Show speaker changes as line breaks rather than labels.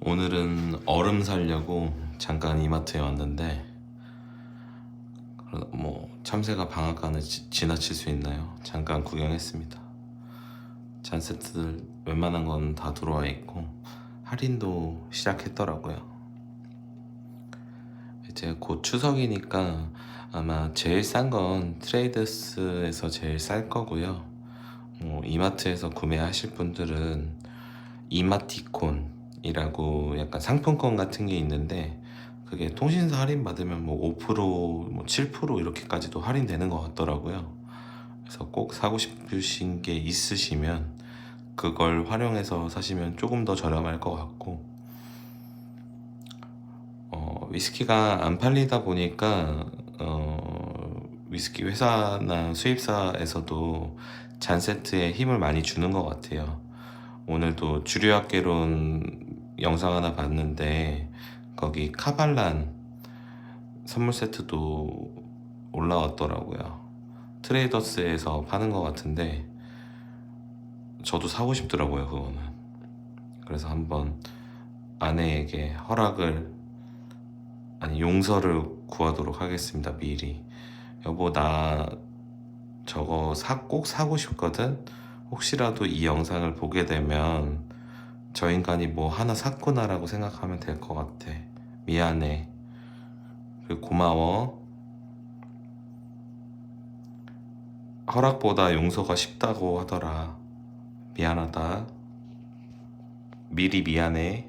오늘은 얼음 사려고 잠깐 이마트에 왔는데 뭐 참새가 방앗간을 지, 지나칠 수 있나요? 잠깐 구경했습니다. 잔 세트들 웬만한 건 다 들어와 있고 할인도 시작했더라고요. 이제 곧 추석이니까 아마 제일 싼 건 트레이더스에서 제일 쌀 거고요. 뭐 이마트에서 구매하실 분들은 이마티콘 이라고 약간 상품권 같은 게 있는데 그게 통신사 할인 받으면 뭐 5%, 뭐 7% 이렇게까지도 할인되는 것 같더라고요. 그래서 꼭 사고 싶으신 게 있으시면 그걸 활용해서 사시면 조금 더 저렴할 것 같고 어, 위스키가 안 팔리다 보니까 어, 위스키 회사나 수입사에서도 잔 세트에 힘을 많이 주는 것 같아요. 오늘도 주류학개론 영상 하나 봤는데 거기 카발란 선물 세트도 올라왔더라고요. 트레이더스에서 파는 것 같은데 저도 사고 싶더라고요 그거는. 그래서 한번 아내에게 허락을 아니 용서를 구하도록 하겠습니다 미리. 여보 나 저거 사, 꼭 사고 싶거든. 혹시라도 이 영상을 보게 되면 저 인간이 뭐 하나 샀구나라고 생각하면 될 것 같아. 미안해. 그리고 고마워. 허락보다 용서가 쉽다고 하더라. 미안하다. 미리 미안해.